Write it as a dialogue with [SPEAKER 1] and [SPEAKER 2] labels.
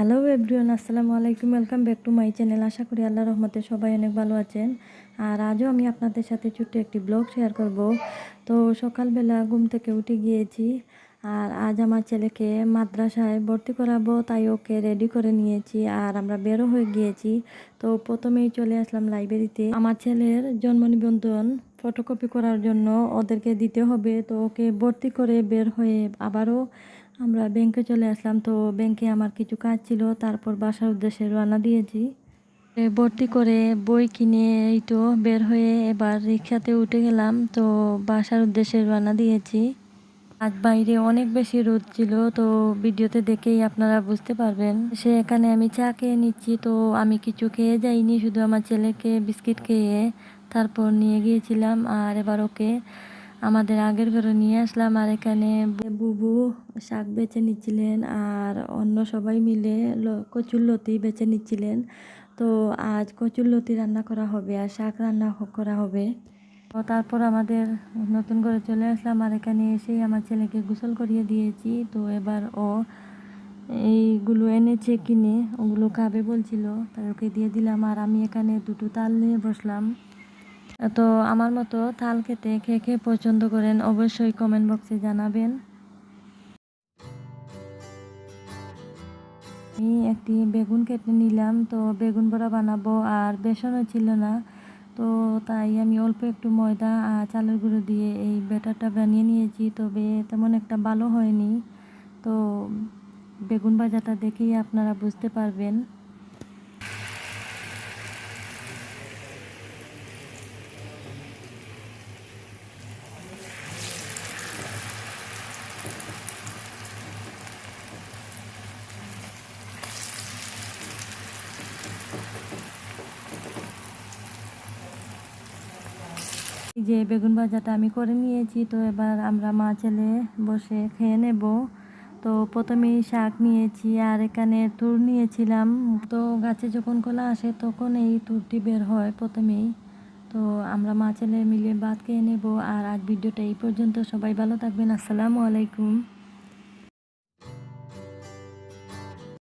[SPEAKER 1] Hello everyone আসসালামু আলাইকুম welcome back to my channel আশা করি আল্লাহ রহমতে সবাই অনেক ভালো আছেন। আর আজও আমি আপনাদের সাথে ছোট্ট একটি ব্লগ শেয়ার করব। তো সকালবেলা ঘুম থেকে উঠে গিয়েছি, আর আজ আমার ছেলেকে মাদ্রাসায় ভর্তি করাবো, তাই ওকে রেডি করে নিয়েছি, আর আমরা বেরো হয়ে গিয়েছি। তো প্রথমেই চলে আসলাম লাইব্রেরিতে আমার ছেলের জন্ম নিবন্ধন ফটোকপি করার জন্য ওদেরকে দিতে হবে, তো ওকে ভর্তি করে বের হয়ে আবারও আমরা ব্যাংকে চলে আসলাম। তো ব্যাংকে আমার কিছু কাজ ছিল, তারপর বাসার উদ্দেশ্যে রওনা দিয়েছি। ভর্তি করে বই কিনে এই তো বের হয়ে এবার রিক্সাতে উঠে গেলাম। তো বাসার উদ্দেশ্যে রওনা দিয়েছি। আজ বাইরে অনেক বেশি রোদ ছিল, তো ভিডিওতে দেখেই আপনারা বুঝতে পারবেন। সে এখানে আমি চা খেয়ে নিচ্ছি, তো আমি কিছু খেয়ে যাইনি, শুধু আমার ছেলেকে বিস্কিট খেয়ে তারপর নিয়ে গিয়েছিলাম। আর এবার ওকে আমাদের আগের ঘরে নিয়ে আসলাম। আর এখানে বুবু শাক বেছে নিচ্ছিলেন আর অন্য সবাই মিলে ল- কচুরলতি বেছে নিচ্ছিলেন। তো আজ কচুরলতি রান্না করা হবে আর শাক রান্না করা হবে। তো তারপর আমাদের নতুন করে চলে আসলাম আর এখানে এসেই আমার ছেলেকে গোসল করিয়ে দিয়েছি। তো এবার ও এইগুলো এনেছে, কিনে ওগুলো খাবে বলছিল, তাই ওকে দিয়ে দিলাম আর আমি এখানে দুটো তাল নিয়ে বসলাম। তো আমার মতো তাল খেতে খেয়ে খেয়ে পছন্দ করেন অবশ্যই কমেন্ট বক্সে জানাবেন। আমি একটি বেগুন কেটে নিলাম, তো বেগুন বড়া বানাবো আর বেসনও ছিল না। তো তাই আমি অল্প একটু ময়দা আর চালের গুঁড়ো দিয়ে এই ব্যাটারটা বানিয়ে নিয়েছি, তবে তেমন একটা ভালো হয়নি। তো বেগুন ভাজাটা দেখেই আপনারা বুঝতে পারবেন। যে বেগুন ভাজাটা আমি করে নিয়েছি, তো এবার আমরা মা ছেলে বসে খেয়ে নেব। তো প্রথমেই শাক নিয়েছি আর এখানে তুর নিয়েছিলাম। তো গাছে যখন কলা আসে তখন এই তুরটি বের হয় প্রথমেই। তো আমরা মা ছেলে মিলে ভাত খেয়ে নেব। আর আজ ভিডিওটা এই পর্যন্ত। সবাই ভালো থাকবেন। আসসালামু আলাইকুম।